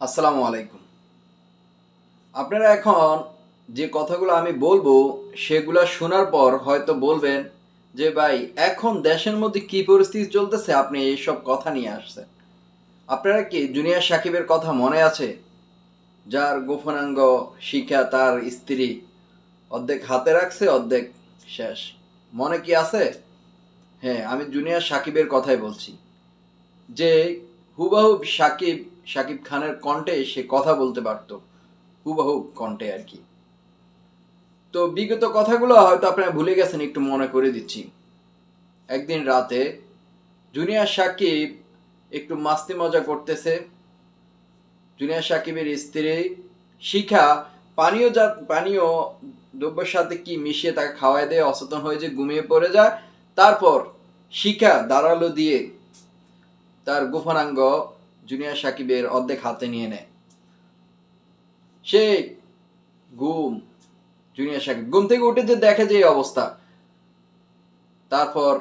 আসসালামু আলাইকুম। আপনারা এখন যে কথাগুলো আমি বলব, সেগুলো শোনার পর হয়তো বলবেন যে, ভাই, এখন দেশের মধ্যে কি পরিস্থিতি চলতেছে? আপনি এইসব কথা নিয়ে আসছেন। আপনারা কি জুনিয়র সাকিবের কথা মনে আছে? যার গোপনাঙ্গ শিখা তার স্ত্রী অর্ধেক হাতে রাখছে, অর্ধেক শেষ। মনে কি আছে? হ্যাঁ আমি জুনিয়র সাকিবের কথাই বলছি। যে, হুবাহু সাকিব সাকিব খানের কণ্ঠে সে কথা বলতে পারতো। হুবাহু কণ্ঠে আর কি। তো বিগত কথাগুলো হয়তো আপনারা ভুলে গেছেন, একটু মনে করে দিচ্ছি। একদিন রাতে জুনিয়র সাকিব একটু মাস্তি মজা করতেছে। জুনিয়র সাকিবের স্ত্রী শিখা পানীয় জাত, পানীয় দ্রব্যের সাথে কি মিশিয়ে তাকে খাওয়াই দেয়, অচেতন হয়ে যে ঘুমিয়ে পড়ে যায়। তারপর শিখা দাঁড়াল দিয়ে তার গোপনাঙ্গ জুনিয়র সাকিবের অর্ধেক হাতে নিয়ে নেয়। সে ঘুম, জুনিয়র সাকিব ঘুম থেকে উঠে যে দেখে যে অবস্থা। তারপর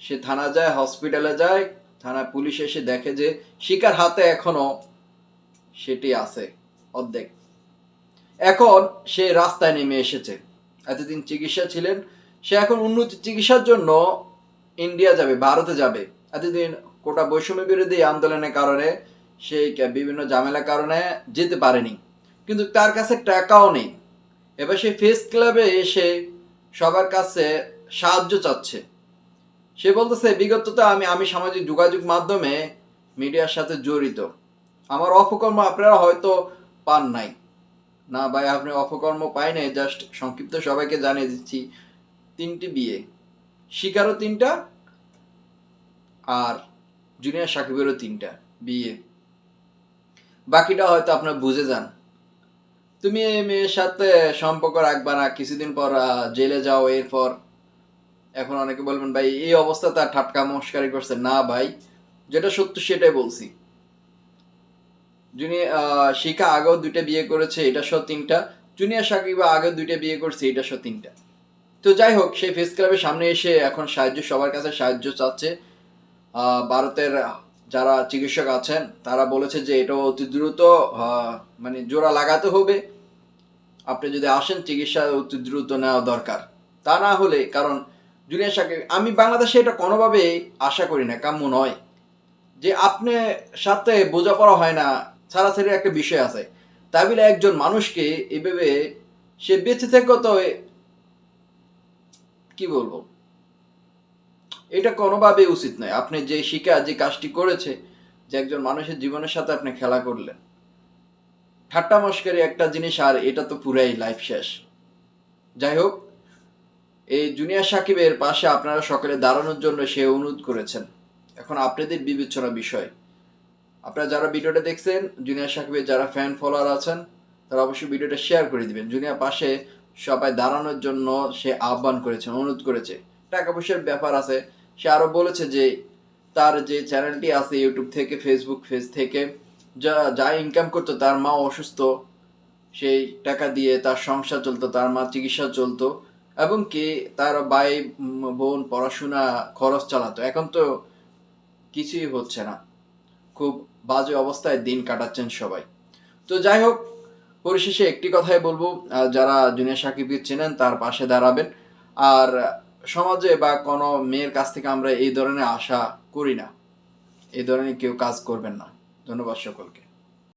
সে থানা যায়, হসপিটালে যায়, থানা পুলিশ এসে দেখে যে শিকার হাতে এখনও সেটি আছে অর্ধেক। এখন সে রাস্তায় নেমে এসেছে। এতদিন চিকিৎসা ছিলেন, সে এখন উন্নত চিকিৎসার জন্য ইন্ডিয়া যাবে, ভারতে যাবে। এতদিন কোটা বৈষম্য বিরোধী আন্দোলনের কারণে সে বিভিন্ন ঝামেলার কারণে যেতে পারেনি। কিন্তু তার কাছে টাকাও নেই। এবার সে ফেস ক্লাবে এসে সবার কাছে সাহায্য চাচ্ছে। সে বলতেছে, বিগত তো আমি আমি সামাজিক যোগাযোগ মাধ্যমে মিডিয়ার সাথে জড়িত। আমার অপকর্ম আপনারা হয়তো পান নাই। না ভাই, আপনি অপকর্ম পাই নাই, জাস্ট সংক্ষিপ্ত সবাইকে জানিয়ে দিচ্ছি। তিনটি বিয়ে। শিকারও তিনটা আর জুনিয়র সাকিবেরও তিনটা, বিয়ে। বাকিটা হয়তো আপনার বুঝে যান। তুমি এই মেয়ের সাথে সম্পর্ক রাখবা না, কিছুদিন পর জেলে যাও এরপর। এখন অনেকে বলবেন, ভাই, এই অবস্থা তার ঠাটকা মস্কারি করছে না, ভাই। যেটা সত্য সেটাই বলছি। জুনিয়র শিখা আগেও দুইটা বিয়ে করেছে, এটা সহ তিনটা। জুনিয়র সাকিব আগেও দুইটা বিয়ে করছে, এটা সহ তিনটা। তো যাই হোক, সেই ফেস ক্লাবের সামনে এসে এখন সাহায্য, সবার কাছে সাহায্য চাচ্ছে। ভারতের যারা চিকিৎসক আছেন, তারা বলেছে যে এটা অতি দ্রুত মানে জোড়া লাগাতে হবে। আপনি যদি আসেন, চিকিৎসা অতি দ্রুত নেওয়া দরকার। তা না হলে, কারণ জুনিয়র সাকিব, আমি বাংলাদেশে এটা কোনোভাবে আশা করি না, কাম্য নয়। যে আপনি সাথে বোঝাপড়া হয় না ছাড়াছাড়ি একটা বিষয় আছে। তাই বলে একজন মানুষকে এভাবে সে বেঁচে থেকে তো কি বলব? এটা কোনোভাবে উচিত নয়। আপনি যে শিকা, যে কাজটি করেছে, যে একজন মানুষের জীবনের সাথে আপনি খেলা করলেন। ঠাট্টা মস্কারি একটা জিনিস আর এটা তো পুরাই লাইফ শেষ। যাই হোক, এই জুনিয়র সাকিবের পাশে আপনারা সকলে দাঁড়ানোর জন্য সে অনুরোধ করেছেন। এখন আপনাদের বিবেচনা বিষয়। আপনারা যারা ভিডিওটা দেখছেন, জুনিয়র সাকিবের যারা ফ্যান ফলোয়ার আছেন, তারা অবশ্যই ভিডিওটা শেয়ার করে দিবেন। জুনিয়র পাশে সবাই দাঁড়ানোর জন্য সে আহ্বান করেছেন, অনুরোধ করেছে। টাকা পয়সার ব্যাপার আছে। সে আরও বলেছে যে, তার যে চ্যানেলটি আছে ইউটিউব থেকে, ফেসবুক পেজ থেকে, যা যা ইনকাম করতো, তার মা অসুস্থ। সেই টাকা দিয়ে তার সংসার চলতো, তার মা চিকিৎসা চলতো, এবং কি তার ভাই বোন পড়াশোনা, খরচ চালাতো। এখন তো কিছুই হচ্ছে না। খুব বাজে অবস্থায় দিন কাটাচ্ছেন সবাই। তো যাই হোক, পরিশেষে একটি কথাই বলব। যারা জুনিয়র সাকিবকে চেনেন, তার পাশে দাঁড়াবেন। আর সমাজে বা কোনো মেয়ের কাছ থেকে আমরা এই ধরনের আশা করি না। এই ধরনের কেউ কাজ করবেন না। ধন্যবাদ সকলকে।